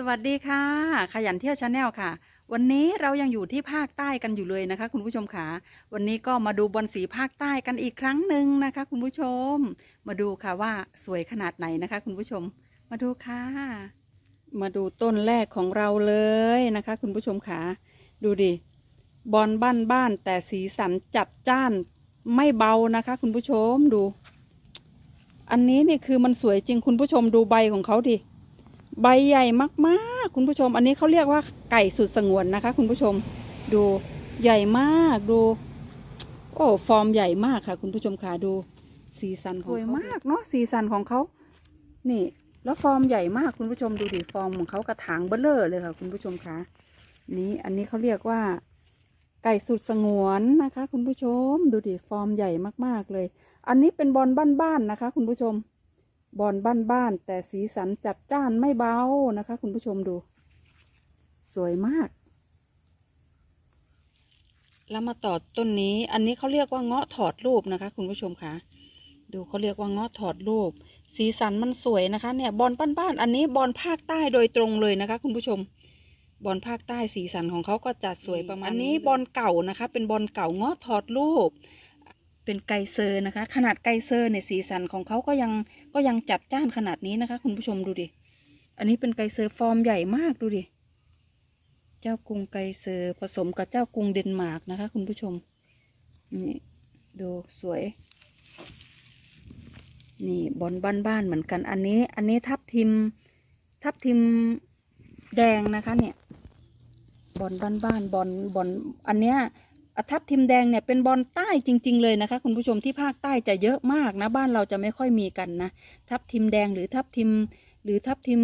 สวัสดีค่ะ ขยันเที่ยวชาแนลค่ะ วันนี้เรายังอยู่ที่ภาคใต้กันอยู่เลยนะคะ คุณผู้ชมค่ะ วันนี้ก็มาดูบอลสีภาคใต้กันอีกครั้งหนึ่งนะคะ คุณผู้ชม มาดูค่ะว่าสวยขนาดไหนนะคะ คุณผู้ชม มาดูค่ะ มาดูต้นแรกของเราเลยนะคะ คุณผู้ชมค่ะดูดิบอลบ้านบ้านแต่สีสันจัดจ้านไม่เบานะคะ คุณผู้ชมดู อันนี้นี่คือมันสวยจริงคุณผู้ชมดูใบของเขาดิ ใบใหญ่มากๆ คุณผู้ชม อันนี้เขาเรียกว่าไก่สุดสงวนนะคะ คุณผู้ชมดูใหญ่มากดู โอ้ฟอร์มใหญ่มากค่ะ คุณผู้ชมค่ะดูสีสันของเขาสวยมากเนาะสีสันของเขานี่ แล้วฟอร์มใหญ่มากคุณผู้ชมดูดิฟอร์มของเขากระถางเบลเลอร์เลยค่ะ คุณผู้ชมค่ะนี่อันนี้เขาเรียกว่า ไก่สุดสงวนนะคะ คุณผู้ชม ดูดิฟอร์มใหญ่มากๆเลย อันนี้เป็นบอลบ้านๆนะคะ คุณผู้ชม บอลบ้านๆแต่สีสันจัดจ้านไม่เบานะคะ คุณผู้ชมดู สวยมาก แล้วมาต่อต้นนี้ อันนี้เขาเรียกว่าเงาะถอดรูปนะคะ คุณผู้ชมค่ะดูเขาเรียกว่าเงาะถอดรูป สีสันมันสวยนะคะ เนี่ยบอลบ้านๆอันนี้บอลภาคใต้โดยตรงเลยนะคะ คุณผู้ชมบอลภาคใต้สีสันของเขาก็จะสวยประมาณอันนี้บอลเก่านะคะ เป็นบอลเก่าเงาะถอดรูป เป็นไกเซอร์นะคะ ขนาดไกเซอร์เนี่ยสีสันของเขาก็ยัง ก็ยังจัดจ้านขนาดนี้นะคะ คุณผู้ชมดูดิ อันนี้เป็นไกเซอร์ฟอร์มใหญ่มากดูดิ เจ้ากรุงไกเซอร์ผสมกับเจ้ากรุงเดนมาร์กนะคะ คุณผู้ชม นี่ดูสวย นี่บอลบ้านๆเหมือนกัน อันนี้ อันนี้ทับทิม ทับทิมแดงนะคะ เนี่ย บอลบ้านๆบอลบอลอันเนี้ย ทับทิมแดงเนี่ยเป็นบอลใต้จริง ๆ เลยนะคะ คุณผู้ชมที่ภาคใต้จะเยอะมากนะบ้านเราจะไม่ค่อยมีกันนะทับทิมแดงหรือทับทิมหรือทับทิม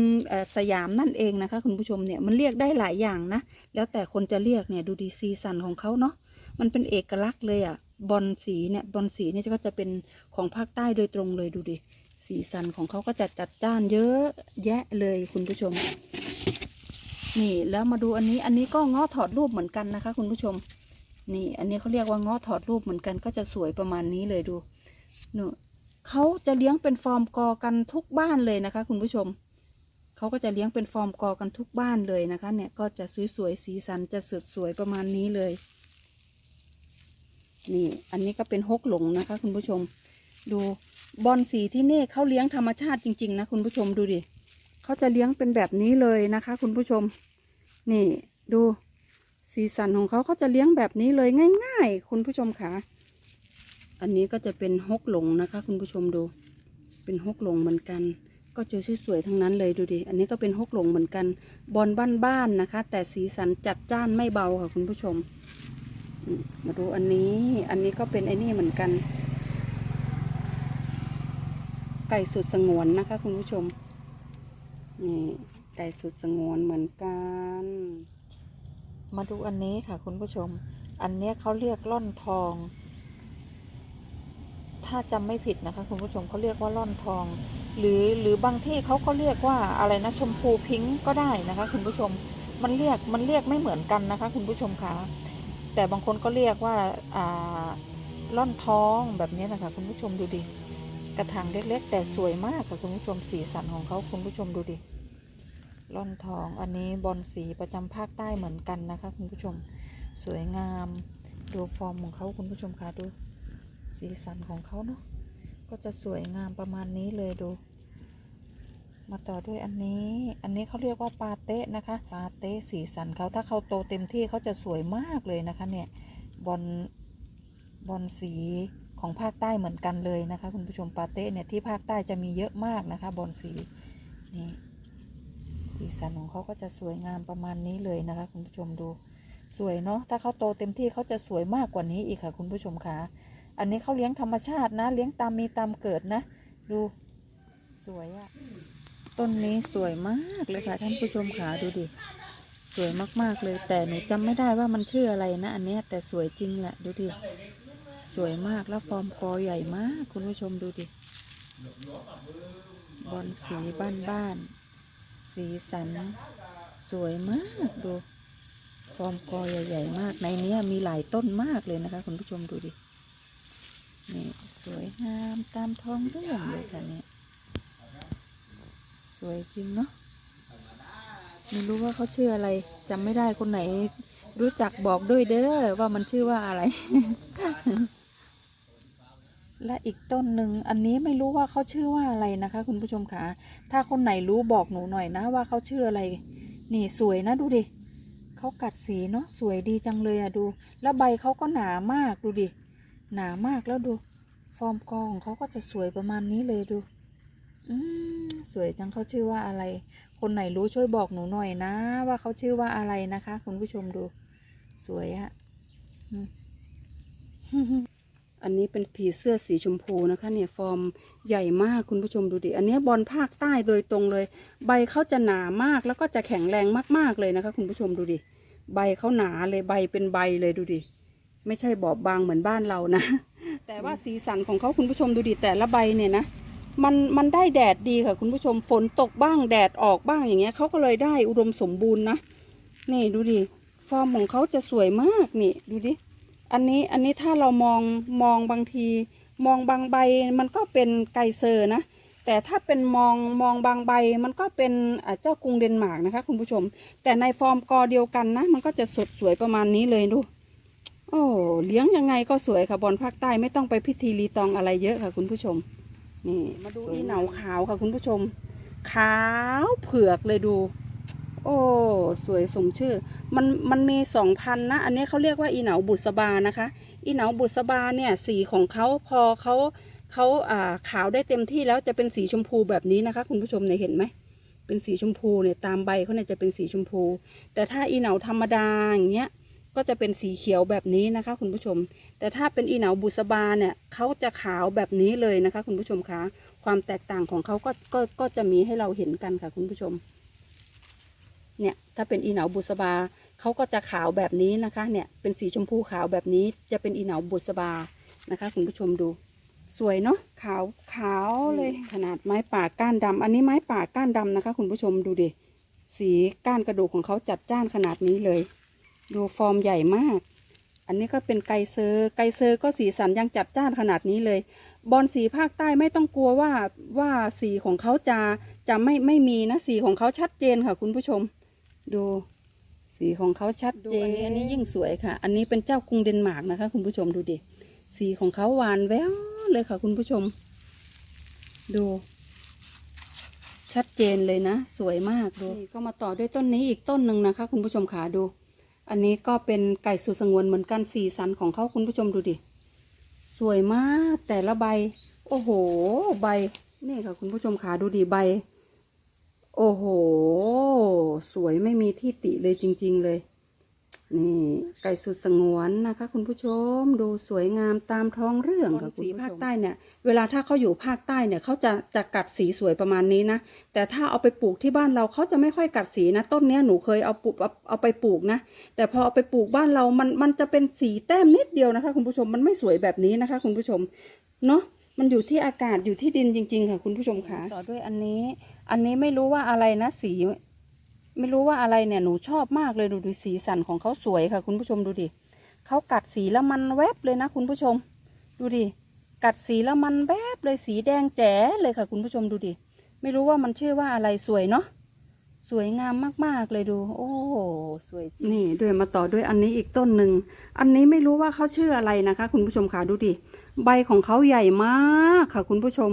สยามนั่นเองนะคะ คุณผู้ชมเนี่ยมันเรียกได้หลายอย่างนะ แล้วแต่คนจะเรียกเนี่ยดูดีซีสันของเขาเนาะมันเป็นเอกลักษณ์เลยอะ่ะบอลสีเนี่ยบอลสีเนี่ยก็จะเป็นของภาคใต้โดยตรงเลยดูดิสีสันของเขาก็จะจัดจ้านเยอะแยะเลยคุณผู้ชม นี่แล้วมาดูอันนี้อันนี้ก็ง้อถอดรูปเหมือนกันนะคะ คุณผู้ชม นี่อันนี้เขาเรียกว่าง้อถอดรูปเหมือนกันก็จะสวยประมาณนี้เลยดูนูเขาจะเลี้ยงเป็นฟอร์มกอกันทุกบ้านเลยนะคะ คุณผู้ชมเขาก็จะเลี้ยงเป็นฟอร์มกอกันทุกบ้านเลยนะคะ เนี่ยก็จะสวยๆสีสันจะสดสวยประมาณนี้เลย นี่อันนี้ก็เป็นฮกหลงนะคะ คุณผู้ชม ดูบอลสีที่นี่เขาเลี้ยงธรรมชาติจริง ๆ นะคุณผู้ชมดูดิเขาจะเลี้ยงเป็นแบบนี้เลยนะคะ คุณผู้ชม นี่ดู สีสันของเขาเขาจะเลี้ยงแบบนี้เลยง่าย ๆ คุณผู้ชมค่ะ อันนี้ก็จะเป็นฮกหลงนะคะ คุณผู้ชมดู เป็นฮกหลงเหมือนกัน ก็จะสวยๆทั้งนั้นเลยดูดิ อันนี้ก็เป็นฮกหลงเหมือนกัน บอลบ้านๆนะคะ แต่สีสันจัดจ้านไม่เบาค่ะ คุณผู้ชมอืมมาดูอันนี้ อันนี้ก็เป็นไอ้นี่เหมือนกัน ไก่สุดสงวนนะคะ คุณผู้ชม นี่ไก่สุดสงวนเหมือนกัน มาดูอันนี้ค่ะคุณผู้ชม อันนี้เขาเรียกล่อนทอง ถ้าจำไม่ผิดนะคะ คุณผู้ชมเขาเรียกว่าล่อนทอง หรือหรือบางที่เขาก็เรียกว่าอะไรนะชมพูพิงค์ก็ได้นะคะ คุณผู้ชม มันเรียกมันเรียกไม่เหมือนกันนะคะ คุณผู้ชมคะแต่บางคนก็เรียกว่าอ่าล่อนทองแบบนี้นะคะ คุณผู้ชมดูดิกระถางเล็กๆ แต่สวยมากค่ะคุณผู้ชมสีสันของเขาคุณผู้ชมดูดิ ล่อนทองอันนี้บอลสีประจำภาคใต้เหมือนกันนะคะ คุณผู้ชมสวยงามดูฟอร์มของเขาคุณผู้ชมคะดูสีสันของเขาเนาะก็จะสวยงามประมาณนี้เลยดู มาต่อด้วยอันนี้ อันนี้เขาเรียกว่าปาเต้นะคะปาเต้สีสันเขาถ้าเขาโตเต็มที่เขาจะสวยมากเลยนะคะเนี่ยบอลบอลสีของภาคใต้เหมือนกันเลยนะคะ คุณผู้ชมปาเต้เนี่ยที่ภาคใต้จะมีเยอะมากนะคะบอลสีนี่ สีสันของเขาก็จะสวยงามประมาณนี้เลยนะคะ คุณผู้ชมดูสวยเนาะถ้าเขาโตเต็มที่เขาจะสวยมากกว่านี้อีกค่ะ คุณผู้ชมคะอันนี้เขาเลี้ยงธรรมชาตินะ เลี้ยงตามมีตามเกิดนะ ดูสวยอะต้นนี้สวยมากเลยค่ะท่านผู้ชมขาดูดิสวยมากๆเลย แต่หนูจำไม่ได้ว่ามันชื่ออะไรนะ อันเนี้ยแต่สวยจริงแหละดูดิสวยมากแล้วฟอร์มกอใหญ่มาก คุณผู้ชมดูดิบอลสีบ้านๆ สีสันสวยมากดู ฟอร์มกอใหญ่ ๆ มาก ในนี้มีหลายต้นมากเลยนะคะ คุณผู้ชมดูดิ นี่สวยงามตามท้องเรื่องเลยค่ะเนี่ย สวยจริงเนาะ ไม่รู้ว่าเขาชื่ออะไรจำไม่ได้คนไหนรู้จักบอกด้วยเด้อว่ามันชื่อว่าอะไร และอีกต้นหนึ่งอันนี้ไม่รู้ว่าเขาชื่อว่าอะไรนะคะ คุณผู้ชมคะถ้าคนไหนรู้บอกหนูหน่อยนะว่าเขาชื่ออะไร นี่สวยนะดูดิเขากัดสีเนาะสวยดีจังเลยอะดู แล้วใบเขาก็หนามากดูดิ หนามากแล้วดู ฟอร์มกอของเขาก็จะสวยประมาณนี้เลยดู อืมสวยจังเขาชื่อว่าอะไร คนไหนรู้ช่วยบอกหนูหน่อยนะ ว่าเขาชื่อว่าอะไรนะคะ คุณผู้ชมดู สวยอะ อืม อันนี้เป็นผีเสื้อสีชมพูนะคะ เนี่ยฟอร์มใหญ่มากคุณผู้ชมดูดิ อันนี้บอลภาคใต้โดยตรงเลย ใบเขาจะหนามากแล้วก็จะแข็งแรงมากๆเลยนะคะ คุณผู้ชมดูดิ ใบเขาหนาเลยใบเป็นใบเลยดูดิ ไม่ใช่บอบบางเหมือนบ้านเรานะ แต่ว่าสีสันของเขาคุณผู้ชมดูดิแต่ละใบเนี่ยนะ มันมันได้แดดดีค่ะคุณผู้ชมฝนตกบ้างแดดออกบ้างอย่างเงี้ยเขาก็เลยได้อุดมสมบูรณ์นะ นี่ดูดิ ฟอร์มของเขาจะสวยมากนี่ดูดิ อันนี้อันนี้ถ้าเรามองมองบางที มองบางใบมันก็เป็นไกเซอร์นะ แต่ถ้าเป็นมองมองบางใบมันก็เป็นเจ้ากรุงเดนมาร์กนะคะ คุณผู้ชม แต่ในฟอร์มกอเดียวกันนะ มันก็จะสดสวยประมาณนี้เลยดู โอ้เลี้ยงยังไงก็สวยค่ะบอลภาคใต้ไม่ต้องไปพิธีรีตองอะไรเยอะค่ะ คุณผู้ชม นี่มาดูอีเหนาขาวค่ะคุณผู้ชม ขาวเผือกเลยดู โอ้สวยสมชื่อ มันมันมีสองพันนะ อันนี้เขาเรียกว่าอีเหนาบุษบานะคะ อีเหนาบุษบาเนี่ยสีของเขาพอเขาเขาอ่าขาวได้เต็มที่แล้วจะเป็นสีชมพูแบบนี้นะคะ คุณผู้ชมเนี่ยเห็นไหมเป็นสีชมพูเนี่ยตามใบเขาเนี่ยจะเป็นสีชมพู แต่ถ้าอีเหนาธรรมดาอย่างเงี้ยก็จะเป็นสีเขียวแบบนี้นะคะ คุณผู้ชม แต่ถ้าเป็นอีเหนาบุษบาเนี่ยเขาจะขาวแบบนี้เลยนะคะ คุณผู้ชมคะความแตกต่างของเขาก็ก็ก็จะมีให้เราเห็นกันค่ะคุณผู้ชม เนี่ยถ้าเป็นอีเหนาบุษบา เขาก็จะขาวแบบนี้นะคะ เนี่ยเป็นสีชมพูขาวแบบนี้จะเป็นอีเหนาบุษบานะคะคุณผู้ชมดู สวยเนาะขาวขาวเลยขนาดไม้ป่าก้านดำอันนี้ไม้ป่าก้านดำนะคะ คุณผู้ชมดูดิสีก้านกระดูกของเขาจัดจ้านขนาดนี้เลย ดูฟอร์มใหญ่มาก อันนี้ก็เป็นไกเซอร์ไกเซอร์ก็สีสันยังจัดจ้านขนาดนี้เลย บอลสีภาคใต้ไม่ต้องกลัวว่าว่าสีของเขาจะจะไม่ไม่มีนะสีของเขาชัดเจนค่ะ คุณผู้ชม ดู สีของเขาชัดเจนอันนี้ยิ่งสวยค่ะ อันนี้เป็นเจ้ากรุงเดนมาร์กนะคะ คุณผู้ชมดูดิ สีของเขาหวานแววเลยค่ะ คุณผู้ชม ดู ชัดเจนเลยนะ สวยมากดูนี่ก็มาต่อด้วยต้นนี้อีกต้นหนึ่งนะคะ คุณผู้ชมขาดู อันนี้ก็เป็นไก่สุสงวนเหมือนกันสีสันของเขาคุณผู้ชมดูดิ สวยมากแต่ละใบ โอ้โห ใบ นี่ค่ะ คุณผู้ชมขาดูดิใบ โอ้โห สวยไม่มีที่ติเลยจริง ๆเลย นี่ไก่สุดสงวนนะคะ คุณผู้ชมดูสวยงามตามท้องเรื่องค่ะคุณผู้ชมภาคใต้เนี่ย เวลาถ้าเขาอยู่ภาคใต้เนี่ยเขาจะจะกัดสีสวยประมาณนี้นะ แต่ถ้าเอาไปปลูกที่บ้านเราเขาจะไม่ค่อยกัดสีนะ ต้นเนี้ยหนูเคยเอาปลูกเอาเอาไปปลูกนะ แต่พอเอาไปปลูกบ้านเรา มันมันจะเป็นสีแต้มนิดเดียวนะคะ คุณผู้ชมมันไม่สวยแบบนี้นะคะ คุณผู้ชม เนาะมันอยู่ที่อากาศอยู่ที่ดินจริง ๆ ค่ะ คุณผู้ชมค่ะต่อด้วยอันนี้ อันนี้ไม่รู้ว่าอะไรนะสี ไม่รู้ว่าอะไรเนี่ยหนูชอบมากเลยดูดูสีสันของเขาสวยค่ะ คุณผู้ชมดูดิเขากัดสีแล้วมันแวบเลยนะ คุณผู้ชม ดูดิกัดสีแล้วมันแวบเลยสีแดงแจ๋เลยค่ะ คุณผู้ชมดูดิไม่รู้ว่ามันชื่อว่าอะไรสวยเนาะสวยงามมากๆเลยดู โอ้โสวยจริงนี่ด้วยมาต่อด้วยอันนี้อีกต้นหนึ่งอันนี้ไม่รู้ว่าเขาชื่ออะไรนะคะ คุณผู้ชมค่ะดูดิใบของเขาใหญ่มากค่ะ คุณผู้ชม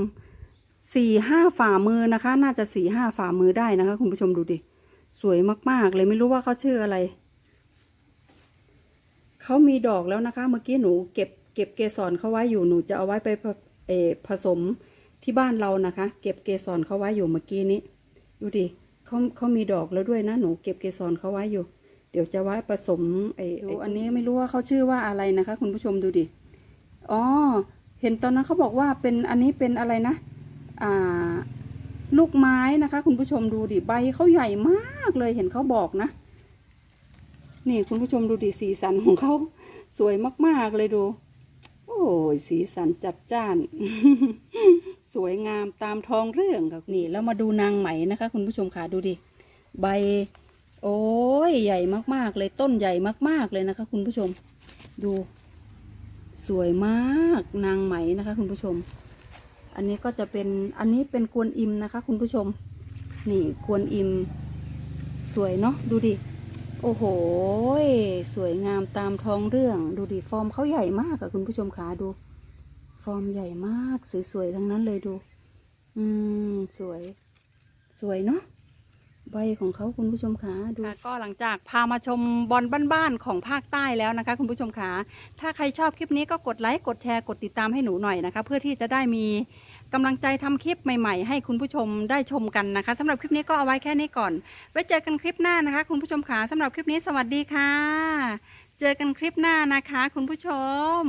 สี่ห้าฝ่ามือนะคะ น่าจะสี่ห้าฝ่ามือได้นะคะ คุณผู้ชมดูดิ สวยมากๆ เลยไม่รู้ว่าเขาชื่ออะไร เขามีดอกแล้วนะคะ เมื่อกี้หนูเก็บเก็บเกสรเขาไว้อยู่หนูจะเอาไว้ไปผเออผสมที่บ้านเรานะคะ เก็บเกสรเขาไว้อยู่เมื่อกี้นี้ ดูดิเขาเขามีดอกแล้วด้วยนะ หนูเก็บเกสรเขาไว้อยู่ เดี๋ยวจะไว้ผสมไอ้ไอ้อันนี้ไม่รู้ว่าเขาชื่อว่าอะไรนะคะ คุณผู้ชมดูดิอ๋อเห็นตอนนั้นเขาบอกว่าเป็นอันนี้เป็นอะไรนะอ่า ลูกไม้นะคะ คุณผู้ชมดูดิใบเขาใหญ่มากเลยเห็นเขาบอกนะ นี่คุณผู้ชมดูดิสีสันของเขาสวยมากๆเลยดู โอ้ยสีสันจัดจ้าน สวยงามตามทองเรื่องค่ะนี่แล้วมาดูนางไหมนะคะ คุณผู้ชมค่ะดูดิใบ โอ้ยใหญ่มากๆเลยต้นใหญ่มากๆเลยนะคะ คุณผู้ชม ดู สวยมากนางไหมนะคะ คุณผู้ชม อันนี้ก็จะเป็นอันนี้เป็นกวนอิมนะคะ คุณผู้ชม นี่กวนอิม สวยเนาะดูดิ โอ้โห สวยงามตามท้องเรื่อง ดูดิฟอร์มเขาใหญ่มากอะคุณผู้ชมขาดู ฟอร์มใหญ่มาก สวยๆทั้งนั้นเลยดู อืม สวย สวยเนาะ ใบของเขาคุณผู้ชมขาดูก็หลังจากพามาชมบอลบ้านๆของภาคใต้แล้วนะคะ คุณผู้ชมขาถ้าใครชอบคลิปนี้ก็กดไลค์กดแชร์กดติดตามให้หนูหน่อยนะคะ เพื่อที่จะได้มีกำลังใจทำคลิปใหม่ๆ ให้คุณผู้ชมได้ชมกันนะคะสำหรับคลิปนี้ก็เอาไว้แค่นี้ก่อน ไว้เจอกันคลิปหน้านะคะ คุณผู้ชมขาสำหรับคลิปนี้สวัสดีค่ะ เจอกันคลิปหน้านะคะ คุณผู้ชม